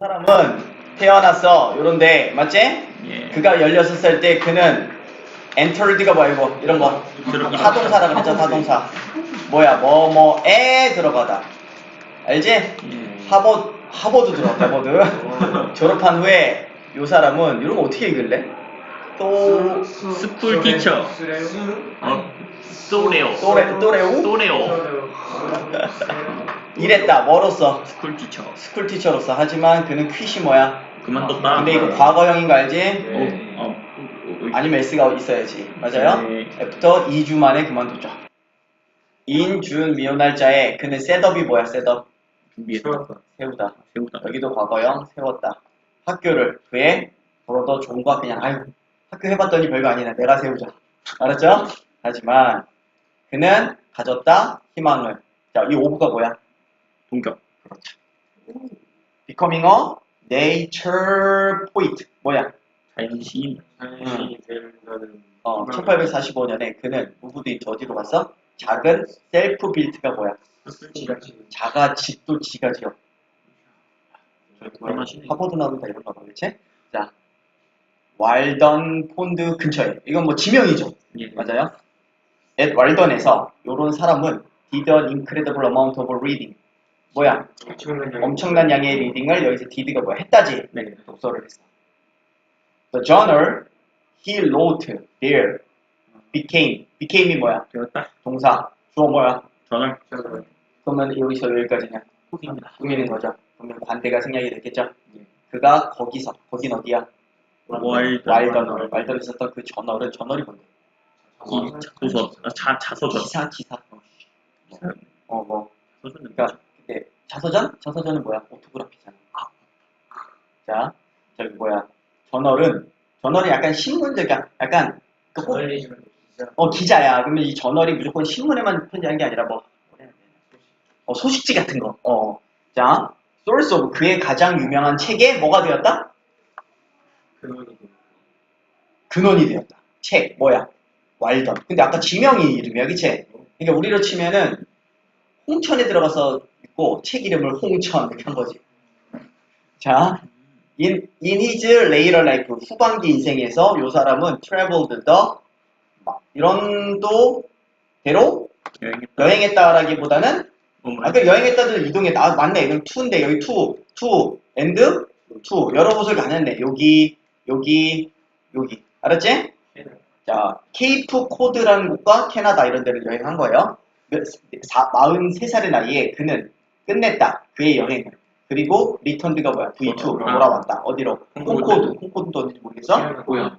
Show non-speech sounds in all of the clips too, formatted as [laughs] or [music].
사람은 태어났어. 요런데 맞지? 예. 그가 16살 때 그는 entered가 뭐야 이거 이런 거 들어가. 타동사라 그랬죠 타동사 뭐야 뭐 뭐에 들어가다 알지? 예. 하버 하버드 들어갔다 하버드 [laughs] 졸업한 후에 요 사람은 이런 거 어떻게 읽을래? 또 스쿨 티처. 어, 또레오. 또레 또레오 또레오. 이랬다 멀었어 스쿨 티처. 스쿨 티처로서 하지만 그는 퀴시 뭐야? 그만뒀다. 근데 이거 과거형인 거 알지? 어, 어, 어, 어, 아니면 S가 있어야지. 맞아요? 네. 애프터 2주 만에 그만뒀죠. 인, 준, 미혼 날짜에 그는 셋업이 뭐야, 셋업? 준비했다. 세우다. 세우다. 여기도 과거형, 세웠다. 학교를 그의 브로더 존과 그냥, 아유, 학교 해봤더니 별거 아니네. 내가 세우자. 알았죠? 하지만 그는 가졌다, 희망을. 자, 이 오브가 뭐야? 동격. becoming a nature poet. 뭐야? 자연 시인. 자연이 되는다는 어, 1845년에 그는 무브드인 어디로 갔어? 작은 셀프 빌트가 뭐야? 자가 집도 지가 지어. 하버드 나오다 이런 거 그렇지? 자, 왈던 폰드 근처에. 이건 뭐 지명이죠. 예. 맞아요? 앳 왈던에서 요런 사람은 did an incredible amount of reading. 뭐야? 엄청난 양 엄청난 양의 리딩을 여기서 did가 뭐야? 했다지. 네. 독서를 했어. The journal he wrote there became. became이 뭐야? 되었다. 동사. 주어 뭐야? 전월. 그러면 여기서 여기까지냐? 후기입니다. 꾸미는 거죠. 그러면 관대가 생략이 됐겠죠? 예. 그가 거기서, 거긴 어디야? 왈던, 왈던에 있었던 그 저널은 저널이 뭔데? 이 도서. 아, 자, 자서전. 기사, 기사. 어, 뭐. 그러니까, 자서전? 자서전은 뭐야? 오토그라피잖아. 자, 저기 뭐야? 저널은, 저널이 약간 신문적이야. 약간, 그 꼭, 기자 어, 기자야. 그러면 이 저널이 무조건 신문에만 편지하는 게 아니라 뭐, 어, 소식지 같은 거. 어. 자, source of 그의 가장 유명한 책에 뭐가 되었다? 근원이 근원이 되었다. 책, 뭐야? 왈던. 근데 아까 지명이 이름이야, 그치? 그러니까 우리로 치면은 홍천에 들어가서 있고 책 이름을 홍천 이렇게 한 거지. 자, in, in his later life, 후반기 인생에서 요 사람은 traveled the, 막 이런 또 대로 여행했다. 여행했다라기보다는 뭐, 아까 여행했다는 이동했다. 아, 맞네. 여기 투인데 여기 투, 투, 앤드 투. 여러 곳을 다녔네. 여기, 여기, 여기. 알았지? 자, 케이프 코드라는 곳과 캐나다 이런 데를 여행한 거예요. 몇- 사- 43살의 나이에 그는 끝냈다. 그의 여행을. 그리고 리턴드가 뭐야? V2로 아. 돌아왔다. 어디로? 홍코드. 홍코드. 홍코드도 어딘지 모르겠어? 뭐야?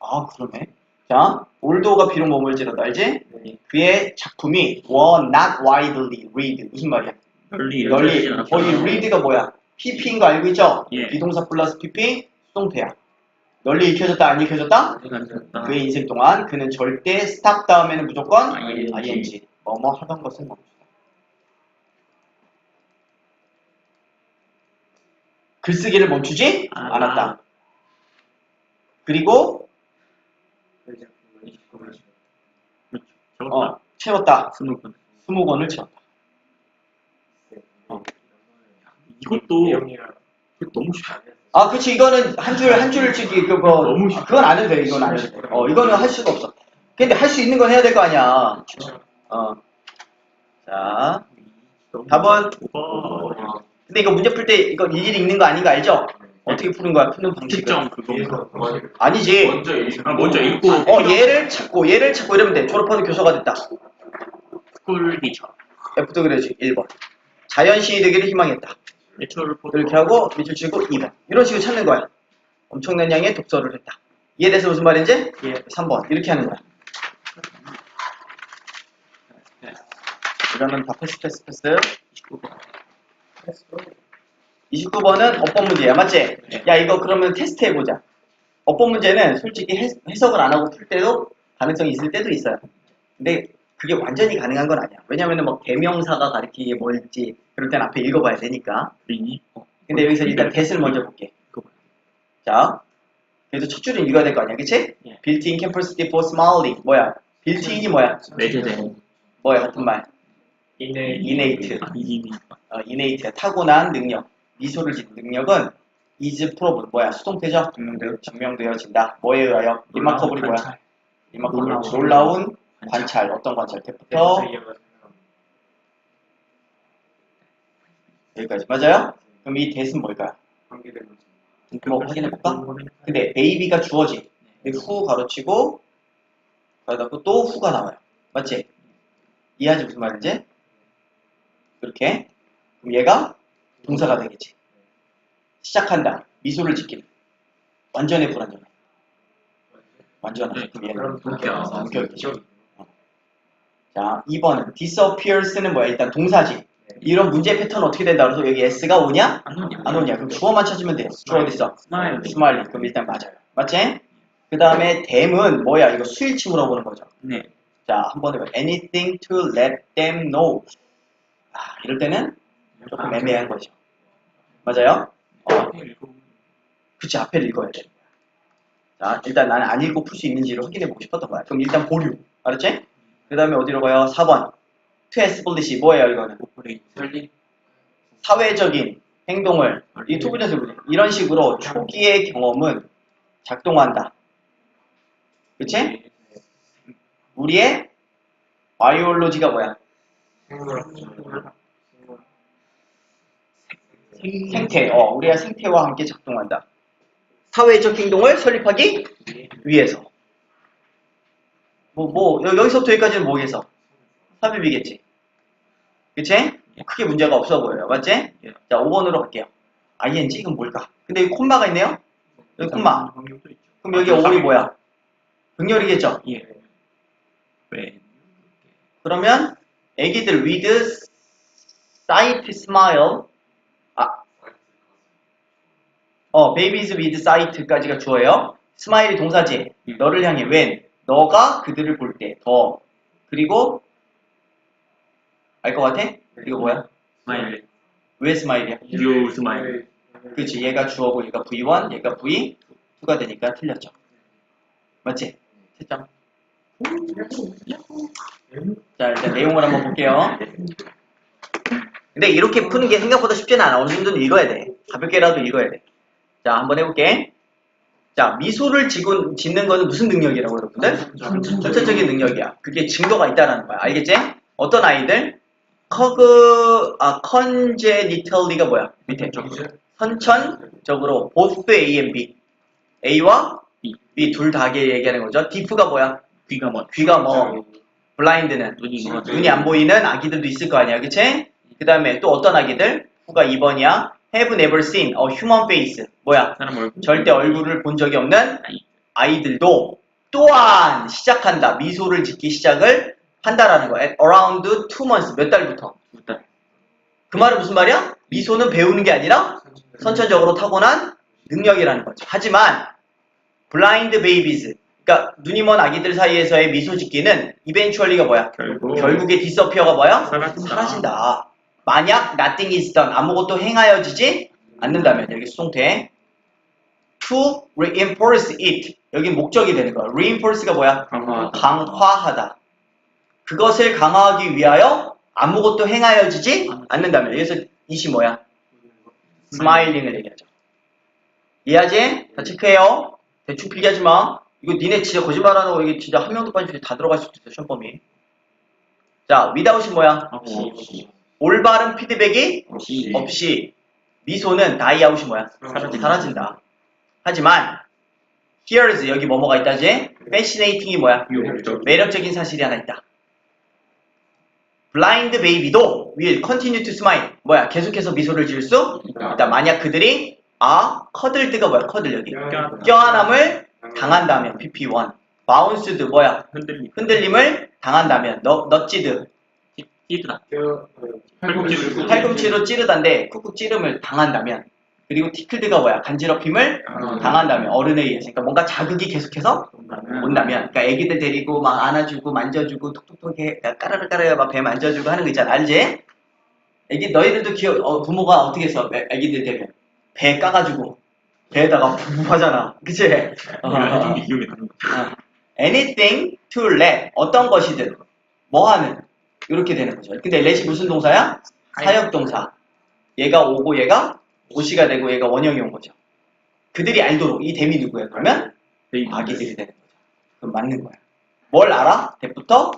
아, 그러네. 자, 올도가 비록 머물지라도 알지? 네. 그의 작품이 were not widely read. 무슨 말이야? 널리. 널리 거기 read가 뭐야? pp인 거 알고 있죠? 예. 비동사 플러스 pp 수동태야. 널리 익혀졌다 안 익혀졌다? 그의 인생 동안 그는 절대 stop 다음에는 무조건 ing. ing 뭐뭐 하던 것을 멈추 글쓰기를 멈추지 아. 않았다. 그리고 그렇죠. 어. 채웠다. 스무 건. 스무 권을 채웠다. 이것도 내용이랑 이거 너무 쉽다. 아, 그치. 이거는 한 줄, 한줄 치기, 그거. 너무 쉽다. 그건 안 해도 돼. 이건 안 해도 돼. 어, 이거는 할 수가 없어. 근데 할 수 있는 건 해야 될 거 아니야. 어. 자. 답은? 오버. 근데 이거 문제 풀 때 이거 일일이 읽는 거 아닌 거 알죠? 어떻게 푸는 거야? 푸는 방식은. 특정 그거. 아니지. 먼저 읽 아, 먼저 읽고. 어, 얘를 찾고, 얘를 찾고 이러면 돼. 졸업하는 교사가 됐다. 스쿨 티처. F도 그래야지. 1번. 자연시인이 되기를 희망했다. 내추럴 포토. 이렇게 하고, 밑줄 치고 2번. 이런 식으로 찾는 거야. 엄청난 양의 독서를 했다. 이해돼서 무슨 말인지? 예. 3번. 이렇게 하는 거야. 이러면 다 패스, 패스, 패스. 19번. 29번은 어법 문제야, 맞지? 네. 야, 이거 그러면 테스트 해보자. 어법 문제는 솔직히 해, 석을 안 하고 풀 때도 가능성이 있을 때도 있어요. 근데 그게 완전히 가능한 건 아니야. 왜냐면은 뭐 대명사가 가리키게 뭘지 그럴 땐 앞에 읽어봐야 되니까. 근데 여기서 일단 대을 먼저 볼게. 자, 그래도 첫 줄은 읽어야 될 거 아니야, 그치? 예. built-in capacity for smiling. 뭐야? built-in이 뭐야? 내재된. 뭐야, 같은 말. 이내 innate. 아. 어, innate야. 타고난 능력. 미소를 짓는 능력은 is proven 뭐야 수동태죠? 증명되어 증명되어진다. 뭐에 의하여? 리마커블이 뭐야? 리마커블 놀라운 관찰 어떤 관찰 때부터 여기까지 맞아요? 그럼 이 대은 뭘까요? 거지. 뭐 확인해 볼까? 근데 베이비가 주어지. 근데 후 가로치고 거기다 또 후가 나와요. 맞지? 이해하지 무슨 말인지? 이렇게 그럼 얘가 동사가 되겠지. 시작한다. 미소를 짓기는 완전히 불완전해. 완전한. 네, 그럼 얘는 동기야. 동격이죠. 자, 2번은 disappears는 뭐야? 일단 동사지. 이런 문제 패턴 어떻게 된다? 그래서 여기 s가 오냐? 안 오냐? 안 오냐? 그럼 주어만 찾으면 돼요. 주어 어디 있어? 스마일. 스마일리. 그럼 일단 맞아요. 맞지? 그 다음에 them은 뭐야? 이거 수일치 물어보는 거죠. 네. 자, 한번 해봐. anything to let them know. 아, 이럴 때는 조금 애매한 거죠. 맞아요? 어, 그치, 앞에를 읽어야 돼. 자, 일단 나는 안 읽고 풀 수 있는지를 확인해 보고 싶었던 거야. 그럼 일단 보류. 알았지? 그 다음에 어디로 가요? 4번. to establish. 뭐예요, 이거는? 사회적인 행동을 이 투부정세 부분 이런 식으로 초기의 경험은 작동한다. 그치? 우리의 바이올로지가 뭐야? 생태. 어, 우리의 생태와 함께 작동한다. 사회적 행동을 설립하기 위해서. 뭐, 뭐, 여- 여기서부터 여기까지는 뭐겠어? 삽입이겠지. 그치? 크게 문제가 없어 보여요. 맞지? 예. 자, 5번으로 갈게요. ing, 이건 뭘까? 근데 여기 콤마가 있네요? 여기 콤마. 그럼 여기 5이 뭐야? 병렬이겠죠? 예. 왜? 그러면 애기들 with sight smile 아, 어, babies with sight까지가 주어예요. 스마일이 동사지. 음. 너를 향해 when 너가 그들을 볼 때 더 그리고 알 것 같아? 이거 뭐야? 스마일. 왜 스마일이야? 유 스마일. 그렇지. 얘가 주어고 얘가 V1, 얘가 V2가 되니까 틀렸죠. 맞지? 채점. 자, 일단 내용을 한번 볼게요. 근데 이렇게 푸는 게 생각보다 쉽지는 않아. 어느 정도는 읽어야 돼. 가볍게라도 읽어야 돼. 자, 한번 해볼게. 자, 미소를 지고, 짓는 거는 무슨 능력이라고 여러분들? 전체적인 능력이야. 그게 증거가 있다라는 거야. 알겠지? 어떤 아이들? 커그, 아, 컨제니털리가 뭐야? 밑에. 선천적으로 both A and B. A와 B. B 둘 다게 얘기하는 거죠. 디프가 뭐야? 귀가 뭐? 귀가 뭐, 블라인드는 눈이 뭐? 눈이 안 보이는 아기들도 있을 거 아니야, 그치? 그 다음에 또 어떤 아기들? 후가 2번이야. Have never seen a human face. 뭐야? 얼굴. 절대 얼굴을 본 적이 없는 아이. 아이들도 또한 시작한다. 미소를 짓기 시작을 한다라는 거야. At around two months. 몇 달부터? 그 말은 무슨 말이야? 미소는 배우는 게 아니라 선천적으로 타고난 능력이라는 거죠. 하지만 블라인드 베이비즈 그러니까 눈이 먼 아기들 사이에서의 미소 짓기는 이벤츄얼리가 뭐야? 결국. 결국에 디서피어가 뭐야? 사라진다. 사라진다. 만약 nothing is done 아무것도 행하여지지 않는다면 여기 수동태 to reinforce it 여기 목적이 되는 거야. reinforce가 뭐야? 강화. 강화하다. 그것을 강화하기 위하여 아무것도 행하여지지 않는다면 여기서 이시 뭐야? 스마일링을 얘기하죠. 이해하지? 다 체크해요. 대충 필기하지 마. 이거 니네 진짜 거짓말하는 거 이게 진짜 한 명도 빠지면 다 들어갈 수도 있어 시험 범위. 자, without이 뭐야? 하고. 올바른 피드백이 없이. 없이 미소는 다이아웃이 뭐야? 사라진다. 사라진다. 하지만 here's 여기 뭐뭐가 있다지? fascinating이 뭐야? 유혹적. 매력적인 사실이 하나 있다. 블라인드 베이비도 will continue to smile. 뭐야? 계속해서 미소를 지을 수 있다. 만약 그들이 아 커들드가 뭐야? 커들 여기 껴안함을 당한다면 PP1 바운스드 뭐야? 흔들림. 흔들림을 당한다면 너 너찌드 찌드다. 팔꿈치를. 팔꿈치로 찌르다인데 쿡쿡 찌름을 당한다면 그리고 티클드가 뭐야? 간지럽힘을 아. 당한다면 어른에 의해서 그러니까 뭔가 자극이 계속해서 온다면. 온다면 그러니까 애기들 데리고 막 안아주고 만져주고 톡톡톡 해 까르르 까르르 막 배 만져주고 하는 거 있잖아 알지? 애기 너희들도 기억 어, 부모가 어떻게 했어 애- 애기들 되면 배 까가지고 배에다가 부부하잖아 그치? 어, 해준 게 기억이 나는 거. 어. anything to let 어떤 것이든 뭐 하는 이렇게 되는 거죠 근데 let이 무슨 동사야? 사역 동사 얘가 오고 얘가 오시가 되고 얘가 원형이 온 거죠. 그들이 알도록 이 댐이 누구야? 그러면. 아기들이 되는 거죠. 그럼 맞는 거야. 뭘 알아? 대부터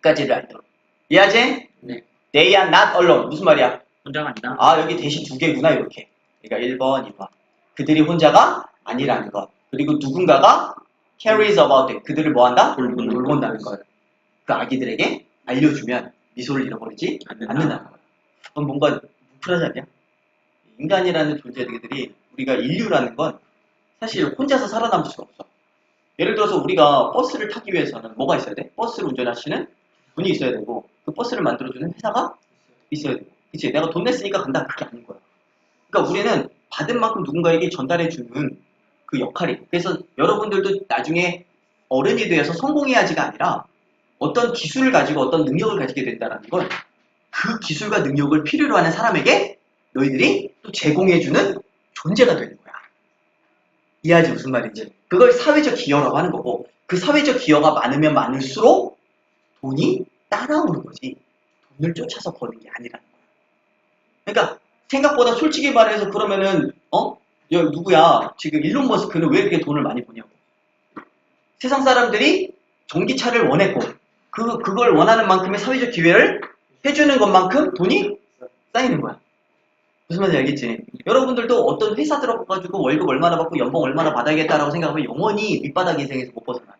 끝까지를 알도록. 이해하지? 네. They are not alone. 무슨 말이야? 혼자가 아니다. 아, 여기 대신 두 개구나, 이렇게. 그러니까 1번, 2번. 그들이 혼자가 아니라는 것. 그리고 누군가가 carries about it. 그들을 뭐 한다? 돌본다. 돌본다는 걸. 그 아기들에게 알려주면 미소를 잃어버리지 않는다. 않는다는 거야. 그건 뭔가 뭉클하지 않냐? 인간이라는 존재들이 우리가 인류라는 건 사실 혼자서 살아남을 수가 없어. 예를 들어서 우리가 버스를 타기 위해서는 뭐가 있어야 돼? 버스를 운전하시는 분이 있어야 되고 그 버스를 만들어주는 회사가 있어야 되고 그치? 내가 돈 냈으니까 간다 그게 아닌 거야. 그러니까 우리는 받은 만큼 누군가에게 전달해 주는 그 역할이 그래서 여러분들도 나중에 어른이 되어서 성공해야지가 아니라 어떤 기술을 가지고 어떤 능력을 가지게 된다는 건 그 기술과 능력을 필요로 하는 사람에게 너희들이 또 제공해주는 존재가 되는 거야. 이해하지 무슨 말인지. 그걸 사회적 기여라고 하는 거고 그 사회적 기여가 많으면 많을수록 돈이 따라오는 거지. 돈을 쫓아서 버는 게 아니라는 거야. 그러니까 생각보다 솔직히 말해서 그러면은 어? 야, 누구야? 지금 일론 머스크는 왜 이렇게 돈을 많이 버냐고. 세상 사람들이 전기차를 원했고 그 그걸 원하는 만큼의 사회적 기회를 해주는 것만큼 돈이 쌓이는 거야. 무슨 말인지 알겠지? 여러분들도 어떤 회사 들어가가지고 월급 얼마나 받고 연봉 얼마나 받아야겠다라고 생각하면 영원히 밑바닥 인생에서 못 벗어나는 거야.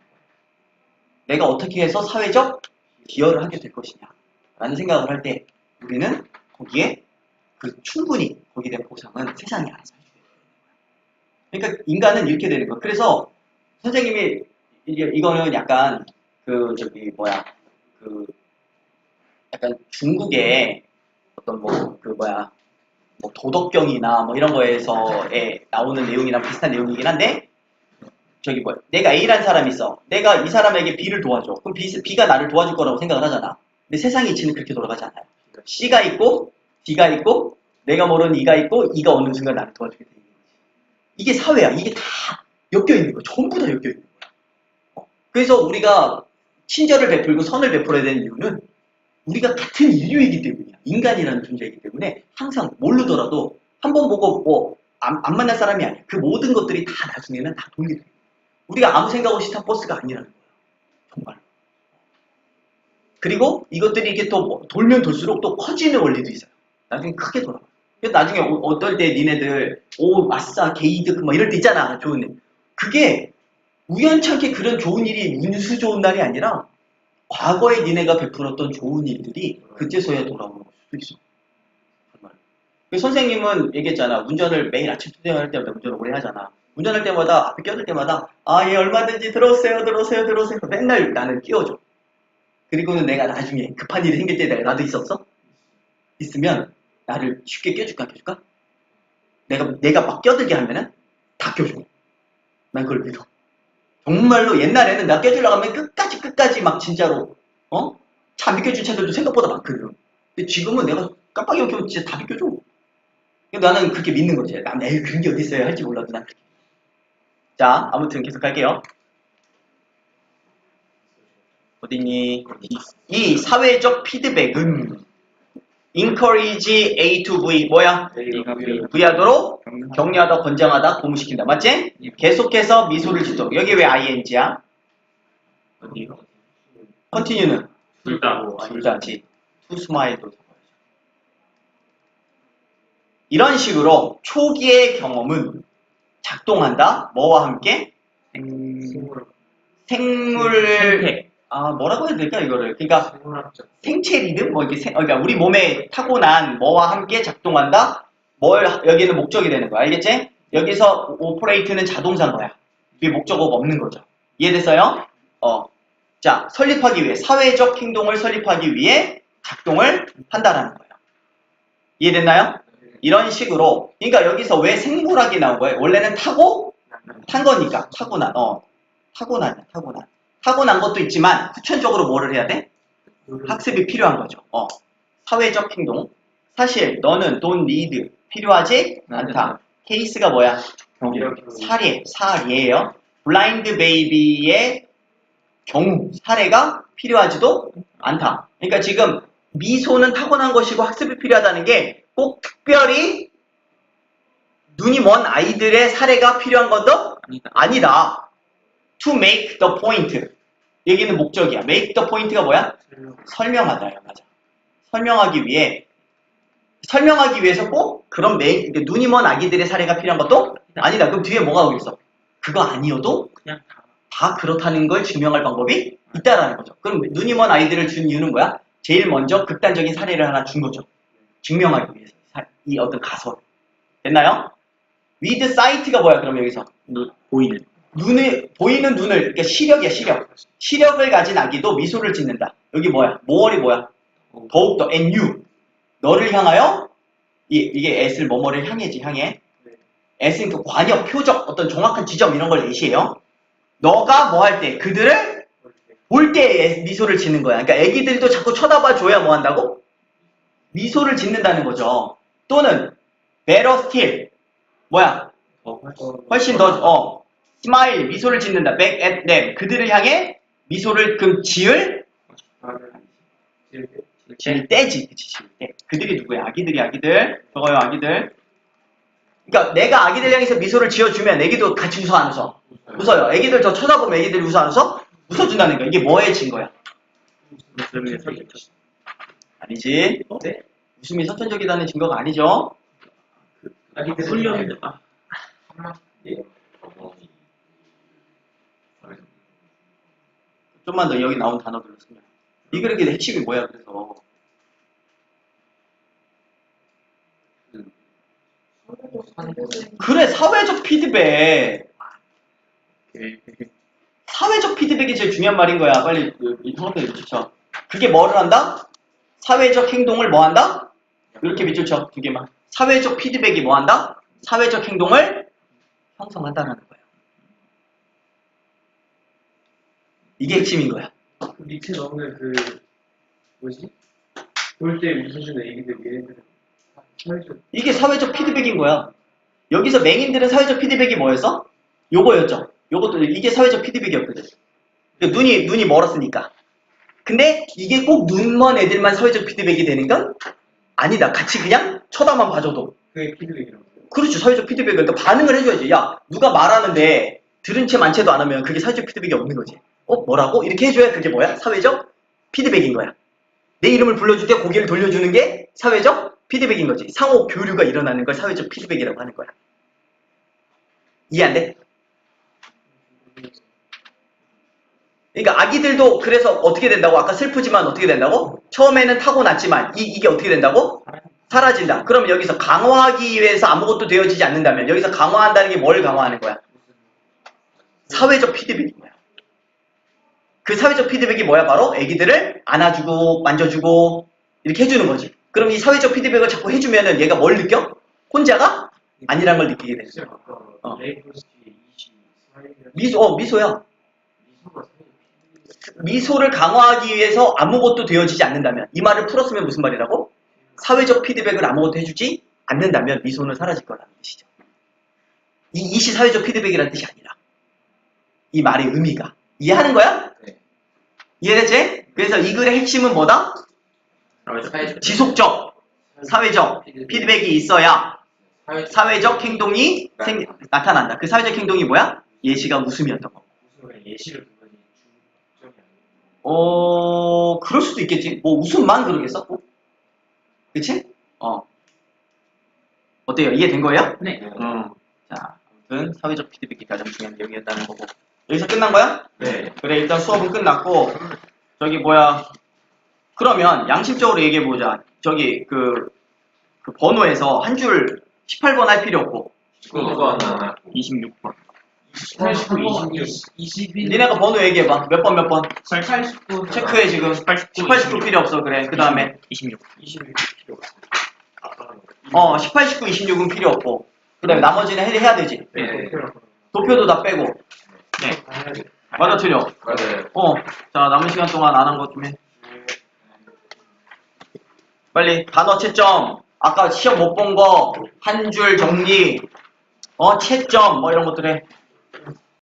내가 어떻게 해서 사회적 기여를 하게 될 것이냐. 라는 생각을 할 때 우리는 거기에 그 충분히 거기에 대한 보상은 세상이 알아서 해주게 되는 거야. 그러니까 인간은 이렇게 되는 거야. 그래서 선생님이 이게 이거는 약간 그 저기 뭐야 그 약간 중국의 어떤 뭐 그 뭐야 뭐 도덕경이나 뭐 이런 거에서에 나오는 내용이랑 비슷한 내용이긴 한데 저기 뭐야 내가 A라는 사람이 있어 내가 이 사람에게 B를 도와줘 그럼 B, B가 나를 도와줄 거라고 생각을 하잖아 근데 세상의 이치는 그렇게 돌아가지 않아요 C가 있고 D가 있고 내가 모르는 E가 있고 E가 어느 순간 나를 도와주게 되는 거지 이게 사회야 이게 다 엮여 있는 거야 전부 다 엮여 있는 거야 어. 그래서 우리가 친절을 베풀고 선을 베풀어야 되는 이유는 우리가 같은 인류이기 때문이야. 인간이라는 존재이기 때문에 항상 모르더라도 한 번 보고 뭐 안, 안 만날 사람이 아니야. 그 모든 것들이 다 나중에는 다 돌게 돼. 우리가 아무 생각 없이 탄 버스가 아니라는 거야. 정말. 그리고 이것들이 이렇게 또 뭐- 돌면 돌수록 또 커지는 원리도 있어요. 나중에 크게 돌아가. 그래서 나중에 어- 어떨 때 니네들 오 아싸 게이득 뭐 이럴 때 있잖아. 좋은 일. 그게 우연찮게 그런 좋은 일이 운수 좋은 날이 아니라 과거에 니네가 베풀었던 좋은 일들이 그제서야 돌아오는 걸 수도 있어. 그 선생님은 얘기했잖아. 운전을 매일 아침 투쟁할 때마다 운전을 오래 하잖아. 운전할 때마다 앞에 껴들 때마다 아, 예, 얼마든지 들어오세요, 들어오세요, 들어오세요. 맨날 나는 끼워줘. 그리고는 내가 나중에 급한 일이 생길 때 내가 나도 있었어? 있으면 나를 쉽게 껴줄까, 안 껴줄까? 내가, 내가 막 껴들게 하면은 다 껴줘. 난 그걸 믿어. 정말로 옛날에는 나 껴주려고 하면 끝까지 끝까지 막 진짜로 어? 차 비껴준 차들도 생각보다 많거든. 근데 지금은 내가 깜빡이 켜면 진짜 다 비껴줘. 근데 나는 그렇게 믿는 거지. 난 에이 그런 게 어디 있어요 할지 몰라도 난. 자 아무튼 계속 할게요. 어디니? 이 사회적 피드백은 encourage A to V 뭐야? V. V하도록 격려하다, 권장하다, 고무시킨다. 맞지? 계속해서 미소를 짓도록. 여기 왜 ing야? 어디요? continue는 둘 다. 둘 다지. to smile도 이런 식으로 초기의 경험은 작동한다. 뭐와 함께? 생물 생물 생태. 아 뭐라고 해야 될까 이거를? 그러니까 생체 리듬 뭐 이렇게 생, 어, 그러니까 우리 몸에 타고난 뭐와 함께 작동한다. 뭘 여기는 목적이 되는 거야. 알겠지? 여기서 오퍼레이트는 자동사인 거야. 뒤에 목적어가 없는 거죠. 이해됐어요? 어. 자, 설립하기 위해 사회적 행동을 설립하기 위해 작동을 한다라는 거예요. 이해됐나요? 이런 식으로 그러니까 여기서 왜 생물학이 나온 거예요? 원래는 타고 탄 거니까 타고난 어 타고난이야 타고난 타고난 것도 있지만 후천적으로 뭐를 해야 돼? 학습이 필요한 거죠. 어. 사회적 행동. 사실 너는 돈 리드 필요하지 않다. 케이스가 뭐야? 사례, 사례예요. 블라인드 베이비의 경우, 사례가 필요하지도 않다. 그러니까 지금 미소는 타고난 것이고 학습이 필요하다는 게 꼭 특별히 눈이 먼 아이들의 사례가 필요한 것도 아니다. To make the point. 얘기는 목적이야. make the point가 뭐야? 설명. 설명 하다야, 맞아. 설명하기 위해 설명하기 위해서 꼭 그런 메인 눈이 먼 아기들의 사례가 필요한 것도 아니다. 그럼 뒤에 뭐가 오겠어? 그거 아니어도 그냥 다. 다 그렇다는 걸 증명할 방법이 있다라는 거죠. 그럼 눈이 먼 아이들을 준 이유는 뭐야? 제일 먼저 극단적인 사례를 하나 준 거죠. 증명하기 위해서 사- 이 어떤 가설 됐나요? with sight가 뭐야? 그럼 여기서 눈 보이는. 눈을 보이는 눈을 그러니까 시력이야 시력. 시력을 가진 아기도 미소를 짓는다. 여기 뭐야? 모월이 뭐야? 더욱더 and you 너를 향하여 이, 이게 s를 뭐뭐를 향해지 향해 네. s는 그 관역 표적 어떤 정확한 지점 이런 걸 예시해요. 너가 뭐 할 때 그들을 볼 때 미소를 짓는 거야. 그러니까 애기들도 자꾸 쳐다봐 줘야 뭐 한다고? 미소를 짓는다는 거죠. 또는 better still 뭐야? 훨씬 더 어, smile 미소를 짓는다. back at them 그들을 향해 미소를 금 지을 때 지을 때지. 그치, 지을 때. 그들이 누구야? 아기들이 아기들. 저거요, 아기들. 그러니까 내가 아기들 향해서 미소를 지어주면 애기도 같이 웃어 안 웃어? 웃어요. 애기들 저 쳐다보면 애기들이 웃어 안 웃어? 웃어준다는 거야. 이게 뭐에 진 거야? 아니지. 네. 웃음이 선천적이라는 증거가 아니죠. 아기들 훈련인데. 아, 예. 좀만 더 여기 나온 단어들로 설명. 이 그릇의 핵심이 뭐야, 그래서. 그래, 사회적 피드백. 사회적 피드백이 제일 중요한 말인 거야. 빨리 그, 이 통합해 밑줄쳐. 그게 뭐를 한다? 사회적 행동을 뭐 한다? 이렇게 밑줄쳐 두 개만. 사회적 피드백이 뭐 한다? 사회적 행동을 형성한다는 거야. 이게 핵심인 거야. 그 밑에 넣는 그 뭐지? 볼때 웃으시는 애기들 얘네들은 다 사회적 이게 사회적 피드백인 거야. 여기서 맹인들은 사회적 피드백이 뭐였어? 요거였죠. 요것도 이게 사회적 피드백이었거든. 그러니까 눈이 눈이 멀었으니까. 근데 이게 꼭 눈먼 애들만 사회적 피드백이 되는 건 아니다. 같이 그냥 쳐다만 봐줘도 그게 피드백이라고. 그렇죠. 사회적 피드백을 그러니까 반응을 해줘야지. 야 누가 말하는데 들은 채 만채도 안 하면 그게 사회적 피드백이 없는 거지. 어 뭐라고? 이렇게 해줘야 그게 뭐야? 사회적 피드백인 거야. 내 이름을 불러줄 때 고개를 돌려주는 게 사회적 피드백인 거지. 상호 교류가 일어나는 걸 사회적 피드백이라고 하는 거야. 이해 안 돼? 그러니까 아기들도 그래서 어떻게 된다고? 아까 슬프지만 어떻게 된다고? 처음에는 타고났지만 이, 이게 어떻게 된다고? 사라진다. 그럼 여기서 강화하기 위해서 아무것도 되어지지 않는다면 여기서 강화한다는 게 뭘 강화하는 거야? 사회적 피드백인 거야. 그 사회적 피드백이 뭐야? 바로 애기들을 안아주고 만져주고 이렇게 해주는 거지. 그럼 이 사회적 피드백을 자꾸 해주면은 얘가 뭘 느껴? 혼자가 아니란 걸 느끼게. 아까 어. 미소, 어, 미소야. 미소를 강화하기 위해서 아무것도 되어지지 않는다면 이 말을 풀었으면 무슨 말이라고? 사회적 피드백을 아무것도 해주지 않는다면 미소는 사라질 거라는 뜻이죠. 이 이시 사회적 피드백이라는 뜻이 아니라 이 말의 의미가 이해하는 거야? 네. 이해됐지? 그래서 이 글의 핵심은 뭐다? 사회적. 지속적 사회적 피드백이 있어야 사회적 행동이 생- 나타난다. 그 사회적 행동이 뭐야? 예시가 웃음이었던 거. 예시를 어, 그럴 수도 있겠지. 뭐 웃음만 그러겠어? 꼭? 그치? 어. 어때요? 이해된 거예요? 네. 음. 자, 아무튼 사회적 피드백이 가장 중요한 내용이었다는 거고. 여기서 끝난 거야? 네. 그래, 일단 수업은 끝났고, 저기 뭐야. 그러면 양심적으로 얘기해 보자. 저기 그, 그 번호에서 한 줄 18번 할 필요 없고, 26번. 89, 26, 21 니네가 번호 얘기해봐. 몇 번, 몇 번. 89 체크해, 지금. 18, 18, 19 필요 없어. 그래. 그 다음에, 26. 26 필요 없어요 아까 어, 18, 19, 26은 필요 없고, 그 다음에 나머지는 해, 해야 되지. 네. 도표도 다 빼고. 네. 맞아, 틀려. 맞아요 어, 자, 남은 시간 동안 안 한 것 좀 해. 빨리, 단어 채점. 아까 시험 못 본 거, 한 줄 정리, 어, 채점, 뭐 이런 것들 해.